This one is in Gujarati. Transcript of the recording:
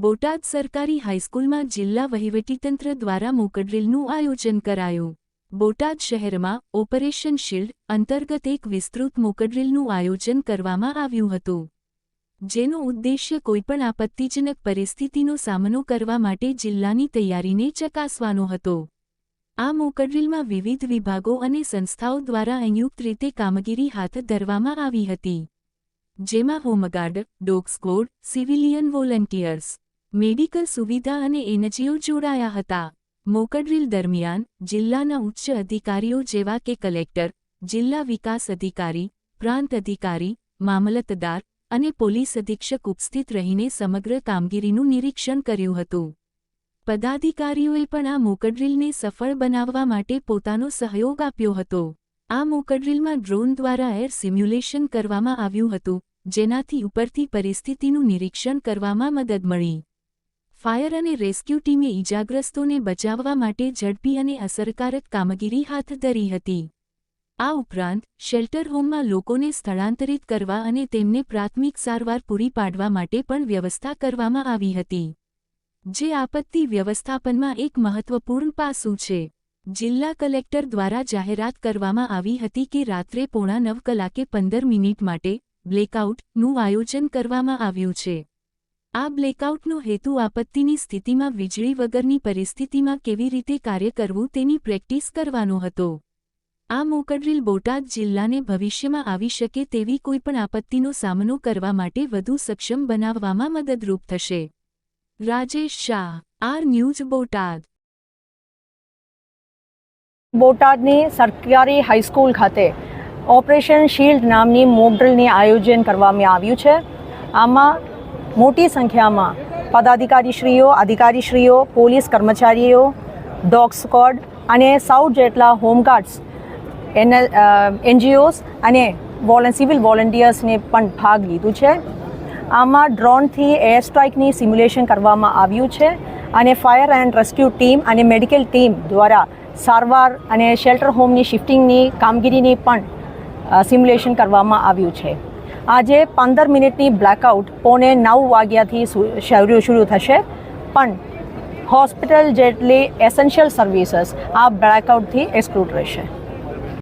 બોટાદ સરકારી હાઈસ્કૂલમાં જિલ્લા વહીવટીતંત્ર દ્વારા મોકડ્રીલનું આયોજન કરાયું. બોટાદ શહેરમાં ઓપરેશન શિલ્ડ અંતર્ગત એક વિસ્તૃત મોકડ્રીલનું આયોજન કરવામાં આવ્યું હતું. જેનો ઉદ્દેશ્ય કોઈપણ આપત્તિજનક પરિસ્થિતિનો સામનો કરવા માટે જિલ્લાની તૈયારીને ચકાસવાનો હતો. આ મોકડ્રીલમાં વિવિધ વિભાગો અને સંસ્થાઓ દ્વારા સંયુક્ત રીતે કામગીરી હાથ ધરવામાં આવી હતી. જેમાં home guard dog squad civilian volunteers medical સુવિધા અને એનજીઓ જોડાયા હતા. મોકડ્રીલ દરમિયાન જિલ્લાના ઉચ્ચ અધિકારીઓ જેવા કે કલેક્ટર, જિલ્લા વિકાસ અધિકારી, પ્રાંત અધિકારી, મામલતદાર અને પોલીસ અધિક્ષક ઉપસ્થિત રહીને સમગ્ર કામગીરીનું નિરીક્ષણ કર્યું હતું. પદાધિકારીઓએ પણ આ મોકડ્રીલને સફળ બનાવવા માટે પોતાનો સહયોગ આપ્યો હતો. આ મોકડ્રીલમાં ડ્રોન દ્વારા એર સિમ્યુલેશન કરવામાં આવ્યું હતું, જેનાથી ઉપરથી પરિસ્થિતિનું નિરીક્ષણ કરવામાં મદદ મળી. ફાયર અને રેસ્ક્યુ ટીમે ઇજાગ્રસ્તોને બચાવવા માટે ઝડપી અને અસરકારક કામગીરી હાથ ધરી હતી. આ ઉપરાંત, શેલ્ટર હોમમાં લોકોને સ્થળાંતરિત કરવા અને તેમને પ્રાથમિક સારવાર પૂરી પાડવા માટે પણ વ્યવસ્થા કરવામાં આવી હતી. જે આપત્તિ વ્યવસ્થાપનમાં એક મહત્વપૂર્ણ પાસું છે. જિલ્લા કલેક્ટર દ્વારા જાહેરાત કરવામાં આવી હતી કે રાત્રે પોણા નવ કલાકે પંદર મિનિટ માટે બ્લેકઆઉટનું આયોજન કરવામાં આવ્યું છે. આ બ્લેકઆઉટનો હેતુ આપત્તિની સ્થિતિમાં વીજળી વગરની પરિસ્થિતિમાં કેવી રીતે કાર્ય કરવું તેની પ્રેક્ટિસ કરવાનો હતો. આ મોકડ્રીલ બોટાદ જિલ્લાને ભવિષ્યમાં આવી શકે તેવી કોઈપણ આપત્તિનો સામનો કરવા માટે વધુ સક્ષમ બનાવવામાં મદદરૂપ થશે. Rajesh Shah, R News Botad. બોટાદની સરકારી હાઈસ્કૂલ ખાતે ઓપરેશન શિલ્ડ નામની મોકડ્રીલની આયોજન કરવામાં આવ્યું છે. આમાં મોટી સંખ્યામાં પદાધિકારીશ્રીઓ, અધિકારીશ્રીઓ, પોલીસ કર્મચારીઓ, ડોગ સ્કોડ અને સાઉથ જેટલા હોમગાર્ડ્સ, એન એનજીઓસ અને વોલન, સિવિલ વોલન્ટિયર્સને પણ ભાગ લીધું છે. આમાં ડ્રોનથી એર સ્ટ્રાઇકની સિમ્યુલેશન કરવામાં આવ્યું છે અને ફાયર એન્ડ રેસ્ક્યુ ટીમ અને મેડિકલ ટીમ દ્વારા સારવાર અને શેલ્ટર હોમની શિફ્ટિંગની કામગીરીની પણ સિમ્યુલેશન કરવામાં આવ્યું છે. આજે પંદર મિનિટની બ્લેકઆઉટ પોણે નવ વાગ્યાથી શરૂ થશે. પણ હોસ્પિટલ જેટલી એસેન્શિયલ સર્વિસીસ આ બ્લેકઆઉટથી એક્સક્લુડ રહેશે.